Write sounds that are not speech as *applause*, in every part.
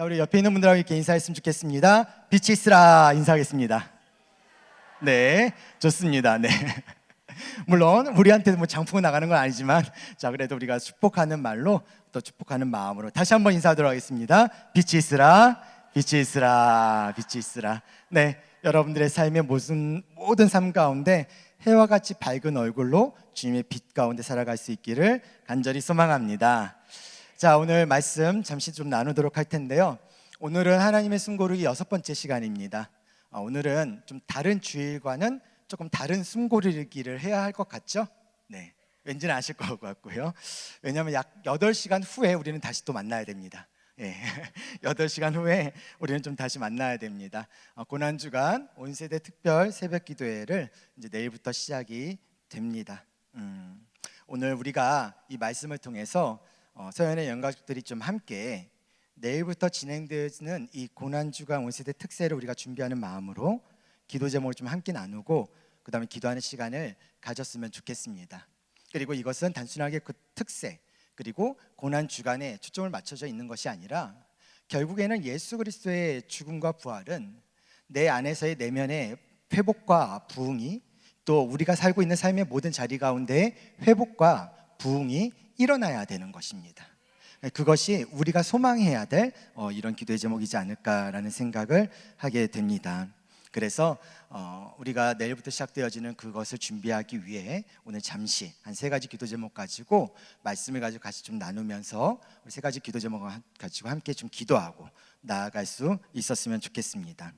자, 우리 옆에 있는 분들하고 이렇게 인사했으면 좋겠습니다. 빛이 있으라 인사하겠습니다. 네, 좋습니다. 네. *laughs* 물론 우리한테 뭐 장풍은 나가는 건 아니지만 자 그래도 우리가 축복하는 말로 또 축복하는 마음으로 다시 한번 인사하도록 하겠습니다. 빛이 있으라, 빛이 있으라, 빛이 있으라. 네, 여러분들의 삶의 모든 모든 삶 가운데 해와 같이 밝은 얼굴로 주님의 빛 가운데 살아갈 수 있기를 간절히 소망합니다. 자 오늘 말씀 잠시 좀 나누도록 할 텐데요. 오늘은 하나님의 숨 고르기 여섯 번째 시간입니다. 아, 오늘은 좀 다른 주일과는 조금 다른 숨 고르기를 해야 할 것 같죠? 네. 왠지는 아실 것 같고요. 왜냐하면 약 8시간 후에 우리는 다시 또 만나야 됩니다. 예. *laughs* 8시간 후에 우리는 좀 다시 만나야 됩니다. 어, 고난주간 온 세대 특별 새벽 기도회를 이제 내일부터 시작이 됩니다. 음, 오늘 우리가 이 말씀을 통해서 어, 서연의 영가족들이 좀 함께 내일부터 진행되는 이 고난주간 온 세대 특세를 우리가 준비하는 마음으로 기도 제목을 좀 함께 나누고 그 다음에 기도하는 시간을 가졌으면 좋겠습니다. 그리고 이것은 단순하게 그 특세 그리고 고난 주간에 초점을 맞춰져 있는 것이 아니라 결국에는 예수 그리스도의 죽음과 부활은 내 안에서의 내면의 회복과 부흥이 또 우리가 살고 있는 삶의 모든 자리 가운데 회복과 부흥이 일어나야 되는 것입니다. 그것이 우리가 소망해야 될 어, 이런 기도의 제목이지 않을까라는 생각을 하게 됩니다. 그래서 어, 우리가 내일부터 시작되어지는 그것을 준비하기 위해 오늘 잠시 한 세 가지 기도 제목 가지고 말씀을 가지고 같이 좀 나누면서 세 가지 기도 제목을 하- 가지고 함께 좀 기도하고 나아갈 수 있었으면 좋겠습니다.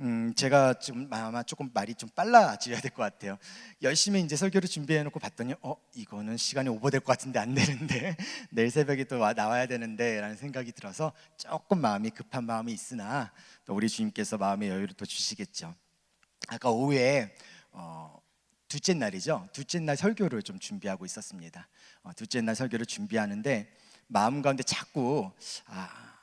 음, 제가 지금 아마 조금 말이 좀 빨라져야 될 것 같아요. 열심히 이제 설교를 준비해 놓고 봤더니 어 이거는 시간이 오버될 것 같은데 안 되는데 *laughs* 내일 새벽에 또 와- 나와야 되는데라는 생각이 들어서 조금 마음이 급한 마음이 있으나 또 우리 주님께서 마음의 여유를 또 주시겠죠. 아까 오후에 어, 둘째 날이죠. 둘째 날 설교를 좀 준비하고 있었습니다. 어, 둘째 날 설교를 준비하는데 마음 가운데 자꾸 아,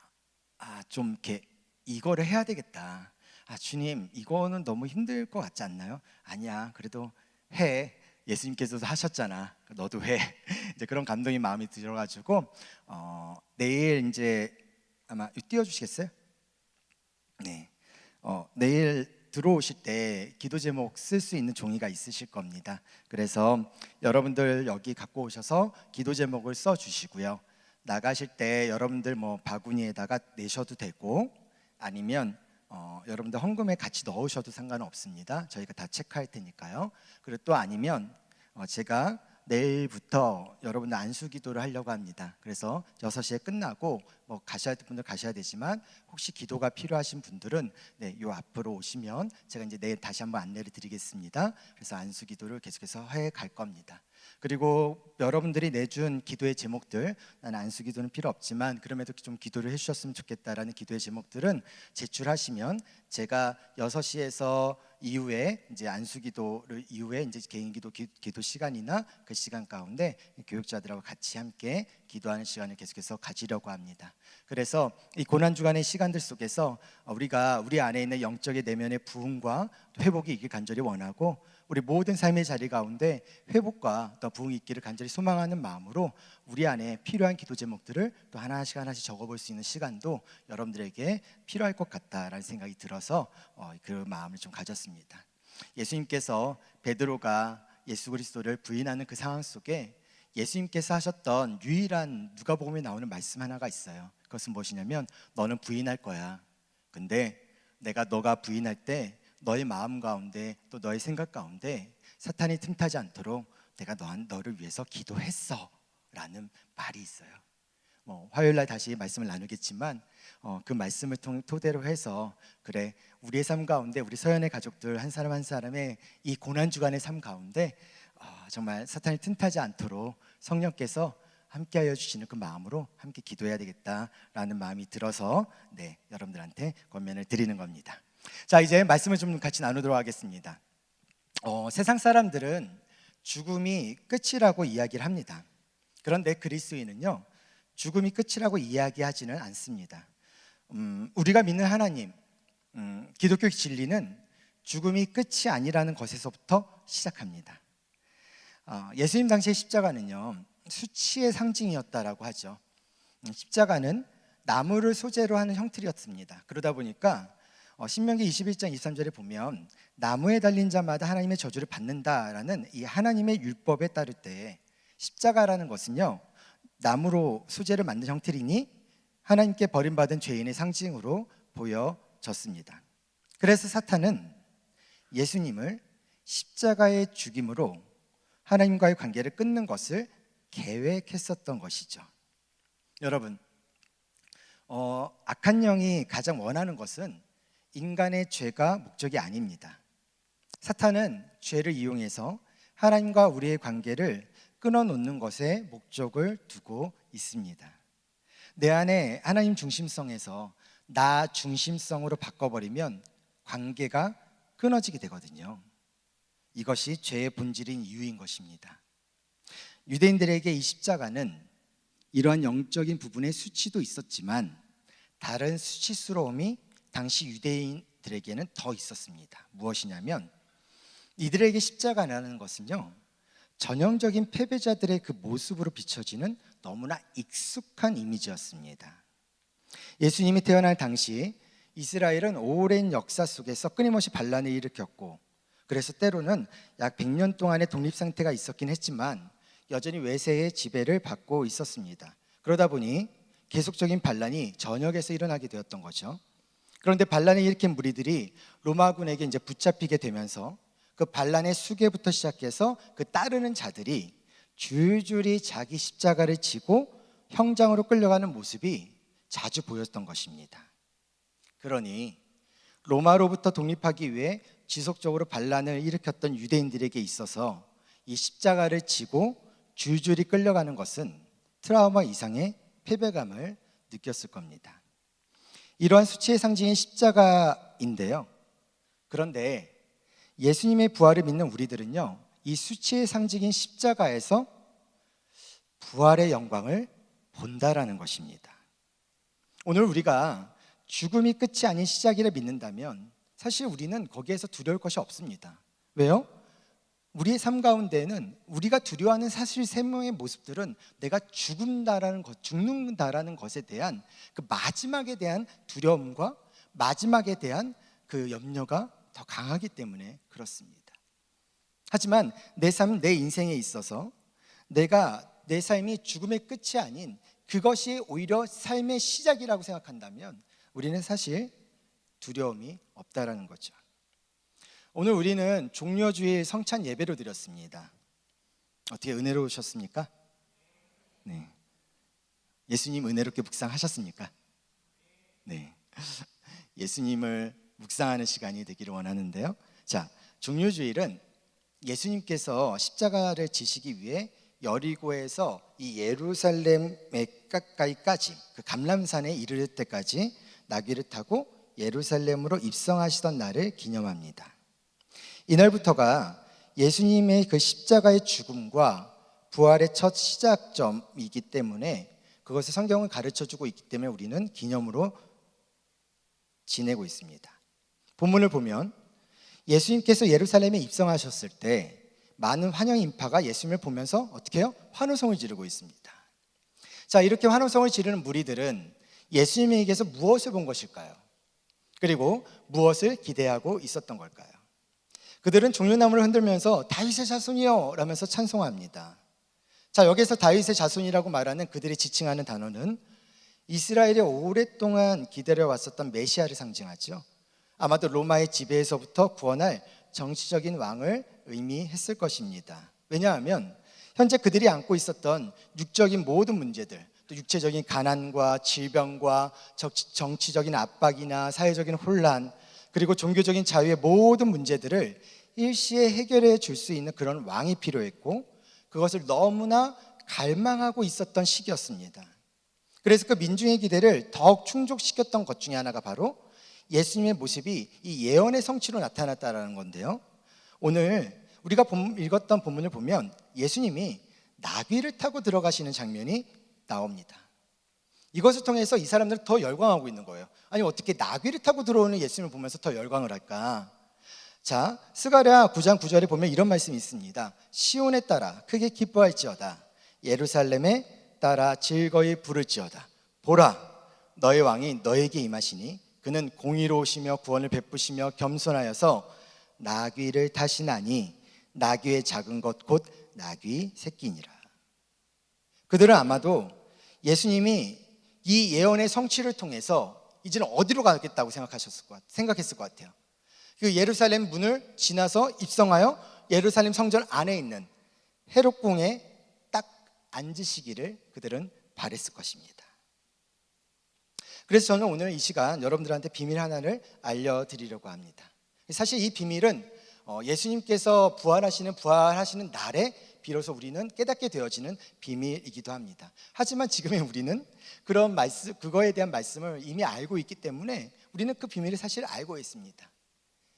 아, 좀 이렇게 이거를 해야 되겠다. 아, 주님, 이거는 너무 힘들 것 같지 않나요? 아니야, 그래도 해. 예수님께서도 하셨잖아. 너도 해. *laughs* 이제 그런 감동이 마음이 들어가지고 어, 내일 이제 아마 띄워주시겠어요? 네. 어, 내일 들어오실 때 기도 제목 쓸 수 있는 종이가 있으실 겁니다. 그래서 여러분들 여기 갖고 오셔서 기도 제목을 써 주시고요. 나가실 때 여러분들 뭐 바구니에다가 내셔도 되고 아니면 어, 여러분들 헌금에 같이 넣으셔도 상관없습니다. 저희가 다 체크할 테니까요. 그리고 또 아니면 어, 제가 내일부터 여러분들 안수 기도를 하려고 합니다. 그래서 6시에 끝나고 뭐 가셔야 될 분들 가셔야 되지만 혹시 기도가 필요하신 분들은 네, 요 앞으로 오시면 제가 이제 내일 다시 한번 안내를 드리겠습니다. 그래서 안수 기도를 계속해서 해 갈 겁니다. 그리고 여러분들이 내준 기도의 제목들 나는 안수 기도는 필요 없지만 그럼에도 좀 기도를 해 주셨으면 좋겠다라는 기도의 제목들은 제출하시면 제가 6시에서 이후에 이제 안수 기도를 이후에 이제 개인 기도 기, 도 시간이나 그 시간 가운데 교육자들하고 같이 함께 기도하는 시간을 계속해서 가지려고 합니다. 그래서 이 고난 주간의 시간들 속에서 우리가 우리 안에 있는 영적의 내면의 부흥과 또 회복이 있길 간절히 원하고 우리 모든 삶의 자리 가운데 회복과 또 부흥이 있기를 간절히 소망하는 마음으로 우리 안에 필요한 기도 제목들을 또 하나씩 하나씩 적어볼 수 있는 시간도 여러분들에게 필요할 것 같다라는 생각이 들어서 어, 그 마음을 좀 가졌습니다. 예수님께서 베드로가 예수 그리스도를 부인하는 그 상황 속에 예수님께서 하셨던 유일한 누가복음에 나오는 말씀 하나가 있어요. 그것은 무엇이냐면 너는 부인할 거야. 근데 내가 너가 부인할 때 너의 마음 가운데 또 너의 생각 가운데 사탄이 틈타지 않도록 내가 너, 너를 위해서 기도했어 라는 말이 있어요. 뭐 화요일 날 다시 말씀을 나누겠지만 어, 그 말씀을 통, 토대로 해서 그래 우리의 삶 가운데 우리 서연의 가족들 한 사람 한 사람의 이 고난 주간의 삶 가운데 어, 정말 사탄이 틈타지 않도록 성령께서 함께하여 주시는 그 마음으로 함께 기도해야 되겠다라는 마음이 들어서 네 여러분들한테 권면을 드리는 겁니다. 자 이제 말씀을 좀 같이 나누도록 하겠습니다. 어, 세상 사람들은 죽음이 끝이라고 이야기를 합니다. 그런데 그리스도인은요 죽음이 끝이라고 이야기하지는 않습니다. 음, 우리가 믿는 하나님, 음, 기독교 진리는 죽음이 끝이 아니라는 것에서부터 시작합니다. 어, 예수님 당시의 십자가는요 수치의 상징이었다라고 하죠. 음, 십자가는 나무를 소재로 하는 형틀이었습니다. 그러다 보니까 어, 신명기 21장 23절에 보면 나무에 달린 자마다 하나님의 저주를 받는다라는 이 하나님의 율법에 따를 때 십자가라는 것은요 나무로 소재를 만든 형틀이니 하나님께 버림받은 죄인의 상징으로 보여졌습니다. 그래서 사탄은 예수님을 십자가의 죽임으로 하나님과의 관계를 끊는 것을 계획했었던 것이죠. 여러분, 어, 악한 영이 가장 원하는 것은 인간의 죄가 목적이 아닙니다. 사탄은 죄를 이용해서 하나님과 우리의 관계를 끊어놓는 것에 목적을 두고 있습니다. 내 안에 하나님 중심성에서 나 중심성으로 바꿔버리면 관계가 끊어지게 되거든요. 이것이 죄의 본질인 이유인 것입니다. 유대인들에게 이 십자가는 이러한 영적인 부분의 수치도 있었지만 다른 수치스러움이 당시 유대인들에게는 더 있었습니다. 무엇이냐면 이들에게 십자가라는 것은요 전형적인 패배자들의 그 모습으로 비춰지는 너무나 익숙한 이미지였습니다. 예수님이 태어날 당시 이스라엘은 오랜 역사 속에서 끊임없이 반란을 일으켰고 그래서 때로는 약 100년 동안의 독립 상태가 있었긴 했지만 여전히 외세의 지배를 받고 있었습니다. 그러다 보니 계속적인 반란이 전역에서 일어나게 되었던 거죠. 그런데 반란을 일으킨 무리들이 로마군에게 이제 붙잡히게 되면서 그 반란의 수계부터 시작해서 그 따르는 자들이 줄줄이 자기 십자가를 지고 형장으로 끌려가는 모습이 자주 보였던 것입니다. 그러니 로마로부터 독립하기 위해 지속적으로 반란을 일으켰던 유대인들에게 있어서 이 십자가를 지고 줄줄이 끌려가는 것은 트라우마 이상의 패배감을 느꼈을 겁니다. 이러한 수치의 상징인 십자가인데요. 그런데 예수님의 부활을 믿는 우리들은요, 이 수치의 상징인 십자가에서 부활의 영광을 본다라는 것입니다. 오늘 우리가 죽음이 끝이 아닌 시작이라 믿는다면 사실 우리는 거기에서 두려울 것이 없습니다. 왜요? 우리의 삶 가운데는 우리가 두려워하는 사실 세명의 모습들은 내가 죽는다라는 것, 죽는다라는 것에 대한 그 마지막에 대한 두려움과 마지막에 대한 그 염려가 더 강하기 때문에 그렇습니다. 하지만 내 삶, 내 인생에 있어서 내가 내 삶이 죽음의 끝이 아닌 그것이 오히려 삶의 시작이라고 생각한다면 우리는 사실 두려움이 없다라는 거죠. 오늘 우리는 종려주일 성찬 예배로 드렸습니다. 어떻게 은혜로우셨습니까? 네. 예수님 은혜롭게 묵상하셨습니까? 네. *laughs* 예수님을 묵상하는 시간이 되기를 원하는데요. 자, 종려주일은 예수님께서 십자가를 지시기 위해 여리고에서 이 예루살렘에 가까이까지 그 감람산에 이르를 때까지 나귀를 타고 예루살렘으로 입성하시던 날을 기념합니다. 이날부터가 예수님의 그 십자가의 죽음과 부활의 첫 시작점이기 때문에 그것을 성경은 가르쳐 주고 있기 때문에 우리는 기념으로 지내고 있습니다. 본문을 보면 예수님께서 예루살렘에 입성하셨을 때 많은 환영 인파가 예수님을 보면서 어떻게 해요? 환호성을 지르고 있습니다. 자, 이렇게 환호성을 지르는 무리들은 예수님에게서 무엇을 본 것일까요? 그리고 무엇을 기대하고 있었던 걸까요? 그들은 종려나무를 흔들면서 다윗의 자손이요 라면서 찬송합니다. 자, 여기서 다윗의 자손이라고 말하는 그들이 지칭하는 단어는 이스라엘이 오랫동안 기다려 왔었던 메시아를 상징하죠. 아마도 로마의 지배에서부터 구원할 정치적인 왕을 의미했을 것입니다. 왜냐하면 현재 그들이 안고 있었던 육적인 모든 문제들, 또 육체적인 가난과 질병과 정치적인 압박이나 사회적인 혼란, 그리고 종교적인 자유의 모든 문제들을 일시에 해결해 줄 수 있는 그런 왕이 필요했고 그것을 너무나 갈망하고 있었던 시기였습니다. 그래서 그 민중의 기대를 더욱 충족시켰던 것 중에 하나가 바로 예수님의 모습이 이 예언의 성취로 나타났다라는 건데요. 오늘 우리가 읽었던 본문을 보면 예수님이 나귀를 타고 들어가시는 장면이 나옵니다. 이것을 통해서 이 사람들은 더 열광하고 있는 거예요. 아니 어떻게 나귀를 타고 들어오는 예수님을 보면서 더 열광을 할까? 자, 스가랴 9장 9절에 보면 이런 말씀이 있습니다. 시온에 따라 크게 기뻐할지어다. 예루살렘에 따라 즐거이 부를지어다. 보라, 너의 왕이 너에게 임하시니 그는 공의로우시며 구원을 베푸시며 겸손하여서 나귀를 타시나니 나귀의 작은 것 곧 나귀 새끼니라. 그들은 아마도 예수님이 이 예언의 성취를 통해서 이제는 어디로 가겠다고 생각하셨을 것 같, 생각했을 것 같아요. 그 예루살렘 문을 지나서 입성하여 예루살렘 성전 안에 있는 헤롯궁에 딱 앉으시기를 그들은 바랬을 것입니다. 그래서 저는 오늘 이 시간 여러분들한테 비밀 하나를 알려드리려고 합니다. 사실 이 비밀은 어, 예수님께서 부활하시는 부활하시는 날에 비로소 우리는 깨닫게 되어지는 비밀이기도 합니다. 하지만 지금의 우리는 그런 말씀 그거에 대한 말씀을 이미 알고 있기 때문에 우리는 그 비밀을 사실 알고 있습니다.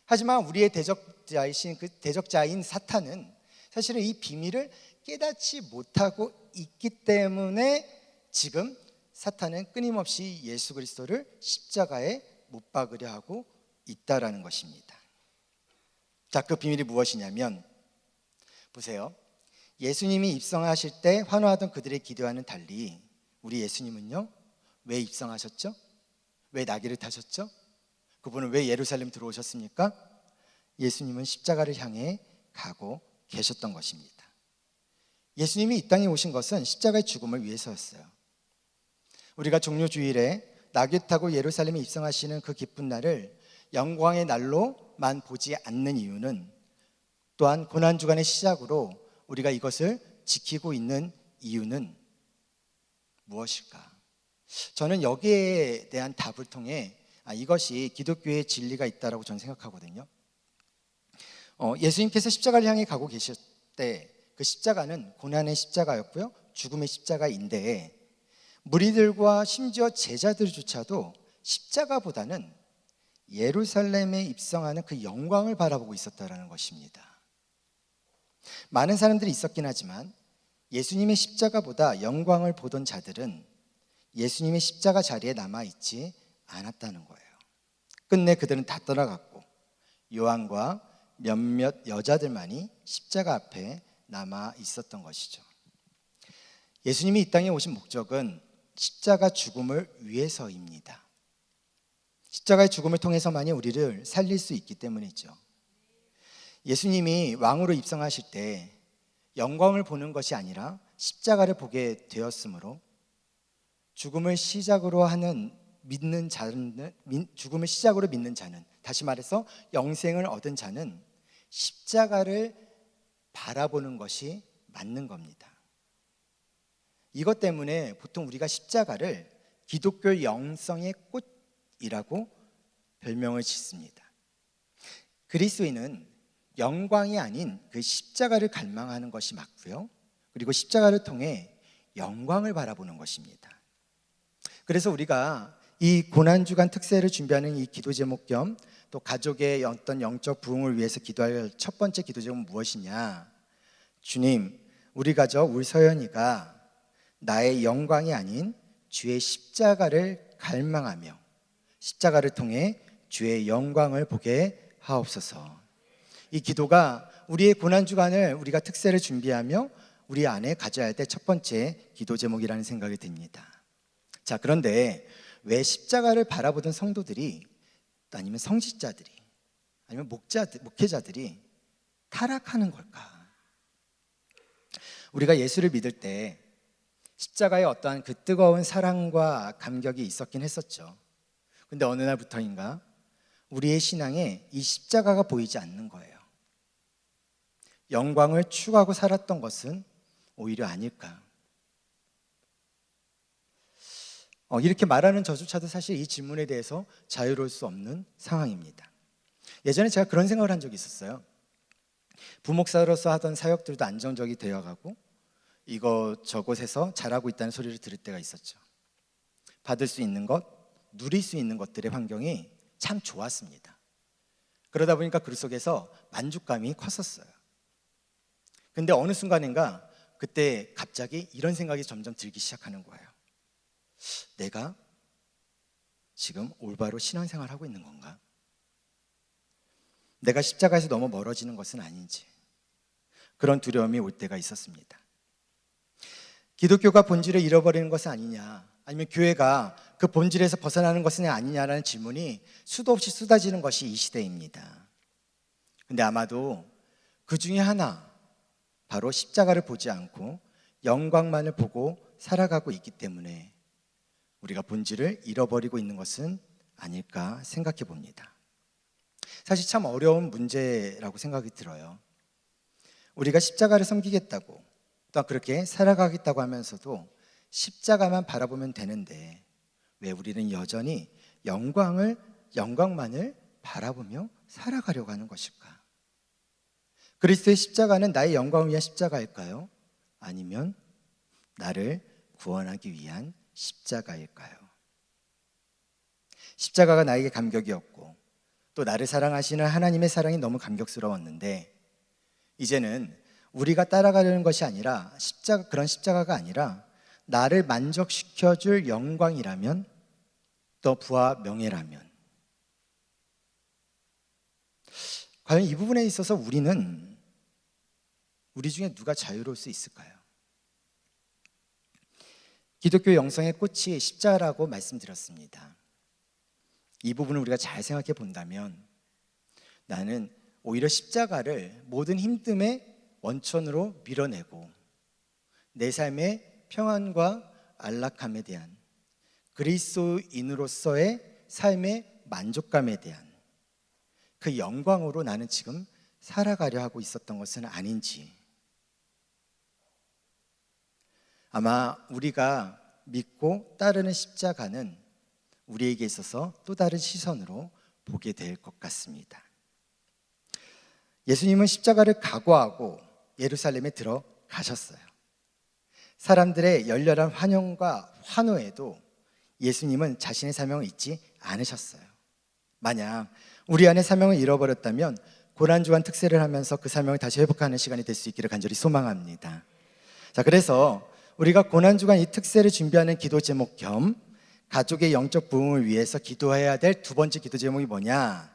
하지만 우리의 대적자이신 그 대적자인 사탄은 사실은 이 비밀을 깨닫지 못하고 있기 때문에 지금 사탄은 끊임없이 예수 그리스도를 십자가에 못 박으려 하고 있다라는 것입니다. 자, 그 비밀이 무엇이냐면 보세요. 예수님이 입성하실 때 환호하던 그들의 기도와는 달리 우리 예수님은요. 왜 입성하셨죠? 왜 나귀를 타셨죠? 그분은 왜 예루살렘 들어오셨습니까? 예수님은 십자가를 향해 가고 계셨던 것입니다. 예수님이 이 땅에 오신 것은 십자가의 죽음을 위해서였어요. 우리가 종료 주일에 나귀 타고 예루살렘에 입성하시는 그 기쁜 날을 영광의 날로만 보지 않는 이유는 또한 고난 주간의 시작으로 우리가 이것을 지키고 있는 이유는 무엇일까? 저는 여기에 대한 답을 통해 아, 이것이 기독교의 진리가 있다라고 저는 생각하거든요. 어, 예수님께서 십자가를 향해 가고 계실 때 그 십자가는 고난의 십자가였고요, 죽음의 십자가인데 무리들과 심지어 제자들조차도 십자가보다는 예루살렘에 입성하는 그 영광을 바라보고 있었다라는 것입니다. 많은 사람들이 있었긴 하지만 예수님의 십자가보다 영광을 보던 자들은 예수님의 십자가 자리에 남아 있지 않았다는 거예요. 끝내 그들은 다 떠나갔고 요한과 몇몇 여자들만이 십자가 앞에 남아 있었던 것이죠. 예수님이 이 땅에 오신 목적은 십자가 죽음을 위해서입니다. 십자가의 죽음을 통해서만이 우리를 살릴 수 있기 때문이죠. 예수님이 왕으로 입성하실 때 영광을 보는 것이 아니라 십자가를 보게 되었으므로 죽음을 시작으로 하는 믿는 자는 죽음을 시작으로 믿는 자는 다시 말해서 영생을 얻은 자는 십자가를 바라보는 것이 맞는 겁니다. 이것 때문에 보통 우리가 십자가를 기독교 영성의 꽃이라고 별명을 짓습니다. 그리스도인은 영광이 아닌 그 십자가를 갈망하는 것이 맞고요. 그리고 십자가를 통해 영광을 바라보는 것입니다. 그래서 우리가 이 고난주간 특세를 준비하는 이 기도 제목 겸 또 가족의 어떤 영적 부흥을 위해서 기도할 첫 번째 기도 제목은 무엇이냐? 주님, 우리 가족 우리 서연이가 나의 영광이 아닌 주의 십자가를 갈망하며 십자가를 통해 주의 영광을 보게 하옵소서. 이 기도가 우리의 고난 주간을 우리가 특세를 준비하며 우리 안에 가져야 할때첫 번째 기도 제목이라는 생각이 듭니다. 자, 그런데 왜 십자가를 바라보던 성도들이 아니면 성직자들이 아니면 목자들, 목회자들이 타락하는 걸까? 우리가 예수를 믿을 때 십자가에 어떠한 그 뜨거운 사랑과 감격이 있었긴 했었죠. 근데 어느 날부터인가 우리의 신앙에 이 십자가가 보이지 않는 거예요. 영광을 추구하고 살았던 것은 오히려 아닐까. 어, 이렇게 말하는 저조차도 사실 이 질문에 대해서 자유로울 수 없는 상황입니다. 예전에 제가 그런 생각을 한 적이 있었어요. 부목사로서 하던 사역들도 안정적이 되어가고 이곳 저곳에서 잘하고 있다는 소리를 들을 때가 있었죠. 받을 수 있는 것, 누릴 수 있는 것들의 환경이 참 좋았습니다. 그러다 보니까 그 속에서 만족감이 컸었어요. 근데 어느 순간인가 그때 갑자기 이런 생각이 점점 들기 시작하는 거예요. 내가 지금 올바로 신앙생활 하고 있는 건가? 내가 십자가에서 너무 멀어지는 것은 아닌지 그런 두려움이 올 때가 있었습니다. 기독교가 본질을 잃어버리는 것은 아니냐 아니면 교회가 그 본질에서 벗어나는 것은 아니냐라는 질문이 수도 없이 쏟아지는 것이 이 시대입니다. 근데 아마도 그 중에 하나, 바로 십자가를 보지 않고 영광만을 보고 살아가고 있기 때문에 우리가 본질을 잃어버리고 있는 것은 아닐까 생각해 봅니다. 사실 참 어려운 문제라고 생각이 들어요. 우리가 십자가를 섬기겠다고 또 그렇게 살아가겠다고 하면서도 십자가만 바라보면 되는데 왜 우리는 여전히 영광을 영광만을 바라보며 살아가려고 하는 것일까? 그리스도의 십자가는 나의 영광을 위한 십자가일까요? 아니면 나를 구원하기 위한 십자가일까요? 십자가가 나에게 감격이었고 또 나를 사랑하시는 하나님의 사랑이 너무 감격스러웠는데 이제는 우리가 따라가려는 것이 아니라 십자가 그런 십자가가 아니라 나를 만족시켜 줄 영광이라면 또 부와 명예라면 과연 이 부분에 있어서 우리는 우리 중에 누가 자유로울 수 있을까요? 기독교 영성의 꽃이 십자가라고 말씀드렸습니다. 이 부분을 우리가 잘 생각해 본다면 나는 오히려 십자가를 모든 힘듦의 원천으로 밀어내고 내 삶의 평안과 안락함에 대한 그리스도인으로서의 삶의 만족감에 대한 그 영광으로 나는 지금 살아가려 하고 있었던 것은 아닌지 아마 우리가 믿고 따르는 십자가는 우리에게 있어서 또 다른 시선으로 보게 될 것 같습니다. 예수님은 십자가를 각오하고 예루살렘에 들어가셨어요. 사람들의 열렬한 환영과 환호에도 예수님은 자신의 사명을 잊지 않으셨어요. 만약 우리 안에 사명을 잃어버렸다면 고난주간 특세를 하면서 그 사명을 다시 회복하는 시간이 될 수 있기를 간절히 소망합니다. 자, 그래서 우리가 고난주간 이 특세를 준비하는 기도 제목 겸 가족의 영적 부흥을 위해서 기도해야 될 두 번째 기도 제목이 뭐냐?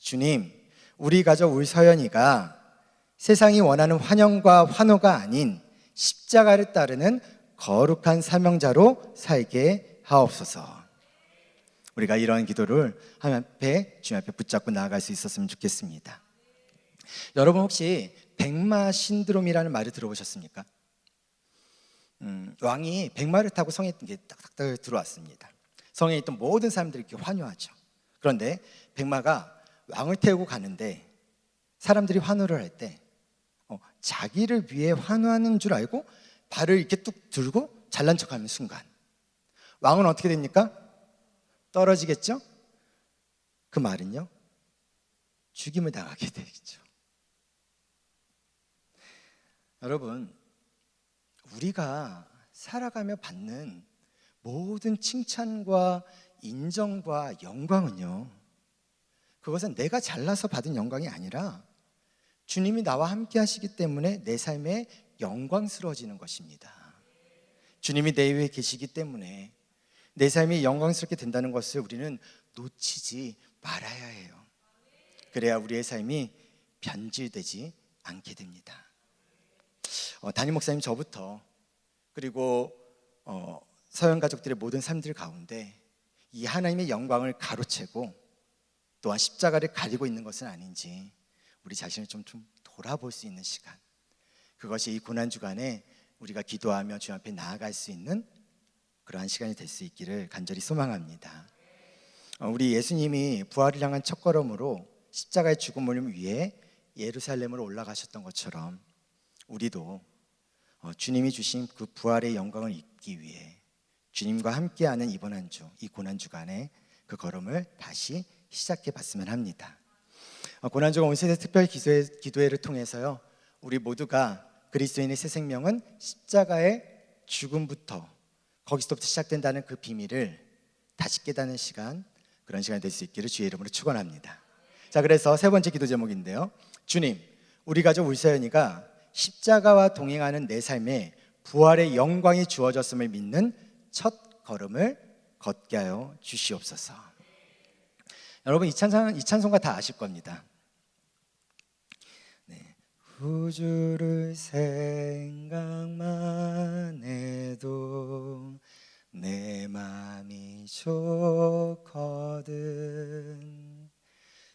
주님, 우리 가족 우리 서연이가 세상이 원하는 환영과 환호가 아닌 십자가를 따르는 거룩한 사명자로 살게 하옵소서. 우리가 이런 기도를 하나님 앞에 주님 앞에 붙잡고 나아갈 수 있었으면 좋겠습니다. 여러분 혹시 백마 신드롬이라는 말을 들어보셨습니까? 음, 왕이 백마를 타고 성에 딱딱딱 들어왔습니다. 성에 있던 모든 사람들이 이렇게 환호하죠. 그런데 백마가 왕을 태우고 가는데 사람들이 환호를 할때 어, 자기를 위해 환호하는 줄 알고 발을 이렇게 뚝 들고 잘난 척하는 순간 왕은 어떻게 됩니까? 떨어지겠죠? 그 말은요 죽임을 당하게 되겠죠. 여러분 우리가 살아가며 받는 모든 칭찬과 인정과 영광은요, 그것은 내가 잘나서 받은 영광이 아니라 주님이 나와 함께 하시기 때문에 내 삶에 영광스러워지는 것입니다. 주님이 내 위에 계시기 때문에 내 삶이 영광스럽게 된다는 것을 우리는 놓치지 말아야 해요. 그래야 우리의 삶이 변질되지 않게 됩니다. 어, 담임 목사님 저부터 그리고 어, 서양 가족들의 모든 삶들 가운데 이 하나님의 영광을 가로채고 또한 십자가를 가리고 있는 것은 아닌지 우리 자신을 좀, 좀 돌아볼 수 있는 시간. 그것이 이 고난 주간에 우리가 기도하며 주 앞에 나아갈 수 있는 그러한 시간이 될 수 있기를 간절히 소망합니다. 어, 우리 예수님이 부활을 향한 첫걸음으로 십자가의 죽음을 위해 예루살렘으로 올라가셨던 것처럼 우리도 어, 주님이 주신 그 부활의 영광을 입기 위해 주님과 함께하는 이번 한 주, 이 고난 주간에 그 걸음을 다시 시작해 봤으면 합니다. 어, 고난 주간 온 세대 특별 기도회, 기도회를 통해서요, 우리 모두가 그리스도인의 새 생명은 십자가의 죽음부터 거기서부터 시작된다는 그 비밀을 다시 깨닫는 시간, 그런 시간이 될 수 있기를 주의 이름으로 축원합니다. 자, 그래서 세 번째 기도 제목인데요. 주님, 우리 가족 울서연이가 십자가와 동행하는 내 삶에 부활의 영광이 주어졌음을 믿는 첫 걸음을 걷게 하여 주시옵소서. 여러분 이 찬송 이 찬송가 다 아실 겁니다. 네. 우주를 생각만 해도 내 맘이 좋거든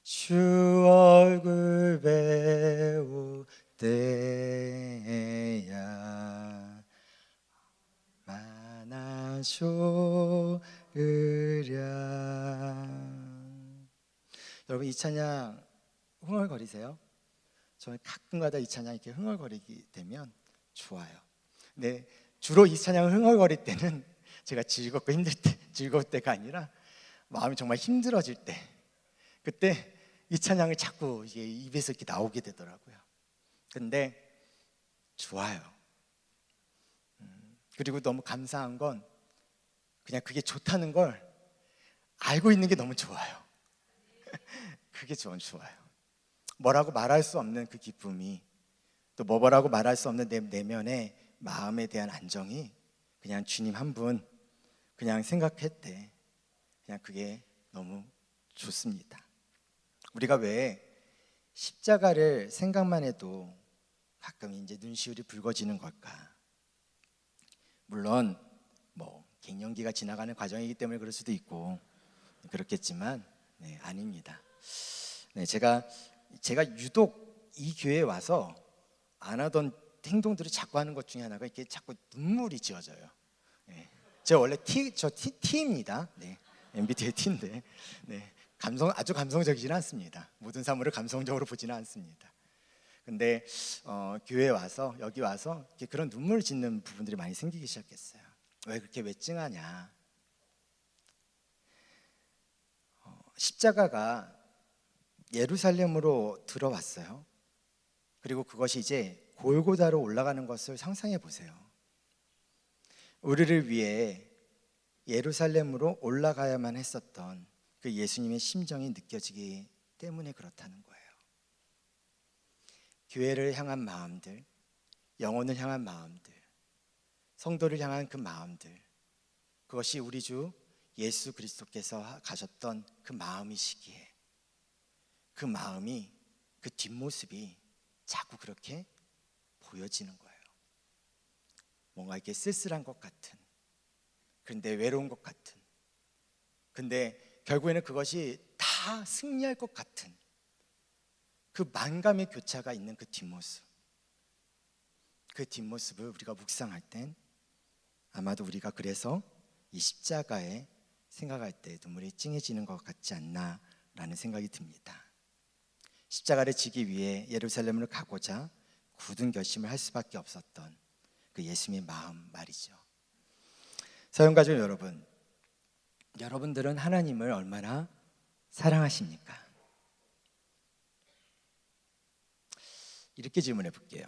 주 얼굴 배울 때야 만나 좋으랴 여러분 이 찬양 흥얼거리세요? 저는 가끔가다 이 찬양 이렇게 흥얼거리게 되면 좋아요. 근데 주로 이 찬양을 흥얼거릴 때는 제가 즐겁고 힘들 때, 즐거울 때가 아니라 마음이 정말 힘들어질 때, 그때 이 찬양을 자꾸 이게 입에서 이렇게 나오게 되더라고요. 근데 좋아요. 음, 그리고 너무 감사한 건 그냥 그게 좋다는 걸 알고 있는 게 너무 좋아요. *laughs* 그게 전 좋아요. 뭐라고 말할 수 없는 그 기쁨이 또 뭐라고 말할 수 없는 내 내면의 마음에 대한 안정이 그냥 주님 한 분 그냥 생각했대. 그냥 그게 너무 좋습니다. 우리가 왜 십자가를 생각만 해도 가끔 이제 눈시울이 붉어지는 걸까? 물론 뭐 갱년기가 지나가는 과정이기 때문에 그럴 수도 있고 그렇겠지만 네, 아닙니다. 네, 제가 제가 유독 이 교회에 와서 안 하던 행동들을 자꾸 하는 것 중에 하나가 이렇게 자꾸 눈물이 지어져요. 네. 제가 원래 T 저 T, T입니다. 네. MBTI T인데 네. 감성 아주 감성적이지는 않습니다. 모든 사물을 감성적으로 보지는 않습니다. 근데 어, 교회에 와서 여기 와서 그런 눈물 짓는 부분들이 많이 생기기 시작했어요. 왜 그렇게 외증하냐? 어, 십자가가 예루살렘으로 들어왔어요. 그리고 그것이 이제 골고다로 올라가는 것을 상상해 보세요. 우리를 위해 예루살렘으로 올라가야만 했었던 그 예수님의 심정이 느껴지기 때문에 그렇다는 거예요. 교회를 향한 마음들, 영혼을 향한 마음들, 성도를 향한 그 마음들, 그것이 우리 주 예수 그리스도께서 가졌던 그 마음이시기에 그 마음이 그 뒷모습이 자꾸 그렇게 보여지는 거예요. 뭔가 이렇게 쓸쓸한 것 같은, 그런데 외로운 것 같은, 근데 결국에는 그것이 다 승리할 것 같은 그 만감의 교차가 있는 그 뒷모습. 그 뒷모습을 우리가 묵상할 땐 아마도 우리가 그래서 이 십자가에 생각할 때 눈물이 찡해지는 것 같지 않나라는 생각이 듭니다. 십자가를 지기 위해 예루살렘으로 가고자 굳은 결심을 할 수밖에 없었던 그 예수님의 마음 말이죠. 서영가족 여러분, 여러분들은 하나님을 얼마나 사랑하십니까? 이렇게 질문해 볼게요.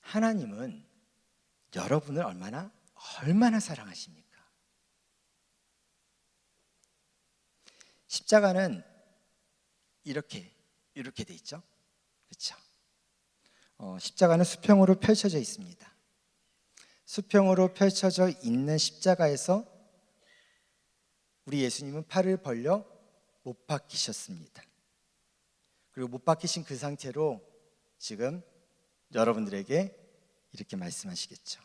하나님은 여러분을 얼마나 얼마나 사랑하십니까? 십자가는 이렇게 이렇게 돼 있죠. 그렇죠? 어, 십자가는 수평으로 펼쳐져 있습니다. 수평으로 펼쳐져 있는 십자가에서 우리 예수님은 팔을 벌려 못 박히셨습니다. 그리고 못 박히신 그 상태로 지금 여러분들에게 이렇게 말씀하시겠죠.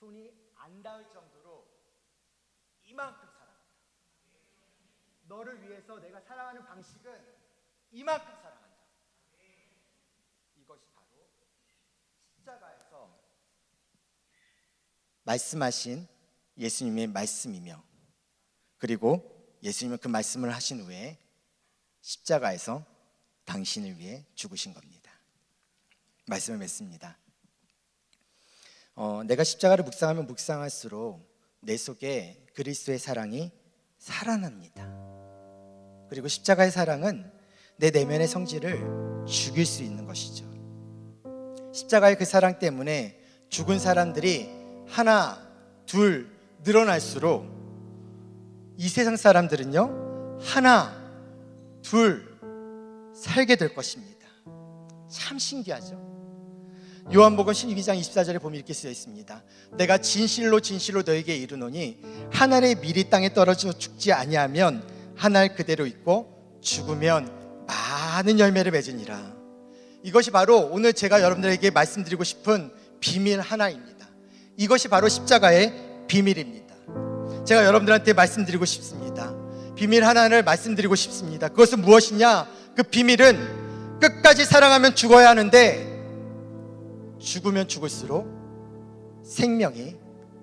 손이 안 닿을 정도로 이만큼 사랑한다. 너를 위해서 내가 사랑하는 방식은 이만큼 사랑한다. 이것이 바로 십자가에서 말씀하신 예수님의 말씀이며 그리고 예수님은 그 말씀을 하신 후에 십자가에서 당신을 위해 죽으신 겁니다. 말씀을 맺습니다. 어, 내가 십자가를 묵상하면 묵상할수록 내 속에 그리스도의 사랑이 살아납니다. 그리고 십자가의 사랑은 내 내면의 성질을 죽일 수 있는 것이죠. 십자가의 그 사랑 때문에 죽은 사람들이 하나, 둘 늘어날수록 이 세상 사람들은요, 하나, 둘 살게 될 것입니다. 참 신기하죠? 요한복음 12장 24절에 보면 이렇게 쓰여 있습니다. 내가 진실로 진실로 너에게 이르노니 한 알의 밀이 땅에 떨어져 죽지 아니하면 한 알 그대로 있고 죽으면 많은 열매를 맺으니라. 이것이 바로 오늘 제가 여러분들에게 말씀드리고 싶은 비밀 하나입니다. 이것이 바로 십자가의 비밀입니다. 제가 여러분들한테 말씀드리고 싶습니다. 비밀 하나를 말씀드리고 싶습니다. 그것은 무엇이냐? 그 비밀은 끝까지 사랑하면 죽어야 하는데 죽으면 죽을수록 생명이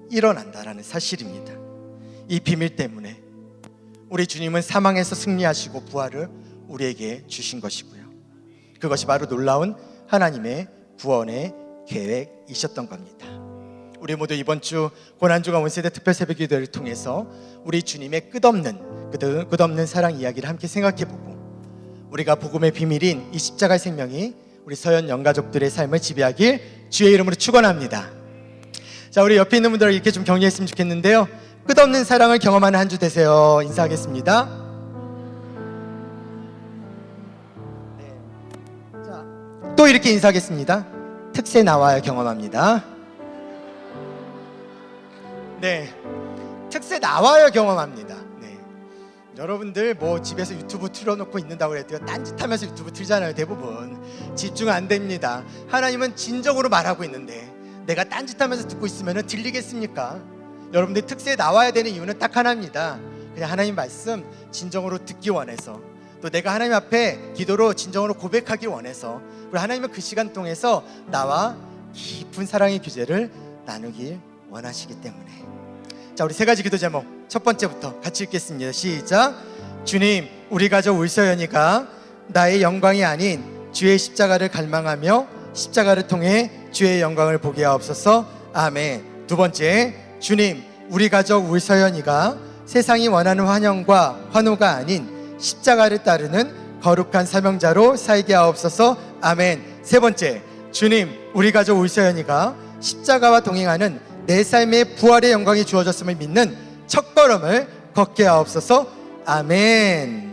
일어난다라는 사실입니다. 이 비밀 때문에 우리 주님은 사망에서 승리하시고 부활을 우리에게 주신 것이고요. 그것이 바로 놀라운 하나님의 구원의 계획이셨던 겁니다. 우리 모두 이번 주 고난주가 원세대 특별 새벽 기도를 통해서 우리 주님의 끝없는 끝- 끝없는 사랑 이야기를 함께 생각해보고 우리가 복음의 비밀인 이 십자가의 생명이 우리 서현 영가족들의 삶을 지배하길 주의 이름으로 축원합니다. 자, 우리 옆에 있는 분들 이렇게 좀 격려했으면 좋겠는데요. 끝없는 사랑을 경험하는 한 주 되세요. 인사하겠습니다. 네. 자, 또 이렇게 인사하겠습니다. 특세 나와야 경험합니다. 네. 특세 나와야 경험합니다. 네. 여러분들 뭐 집에서 유튜브 틀어놓고 있는다고 그래도요 딴짓하면서 유튜브 틀잖아요 대부분 집중 안 됩니다 하나님은 진정으로 말하고 있는데 내가 딴짓하면서 듣고 있으면 들리겠습니까 여러분들 특세에 나와야 되는 이유는 딱 하나입니다 그냥 하나님 말씀 진정으로 듣기 원해서 또 내가 하나님 앞에 기도로 진정으로 고백하기 원해서 그리고 하나님은 그 시간 통해서 나와 깊은 사랑의 규제를 나누길 원하시기 때문에 자, 우리 세 가지 기도 제목 첫 번째부터 같이 읽겠습니다. 시작. 주님, 우리 가족 울서연이가 나의 영광이 아닌 주의 십자가를 갈망하며 십자가를 통해 주의 영광을 보게 하옵소서. 아멘. 두 번째, 주님, 우리 가족 울서연이가 세상이 원하는 환영과 환호가 아닌 십자가를 따르는 거룩한 사명자로 살게 하옵소서. 아멘. 세 번째, 주님, 우리 가족 울서연이가 십자가와 동행하는 내 삶의 부활의 영광이 주어졌음을 믿는 첫걸음을 걷게 하옵소서. 아멘.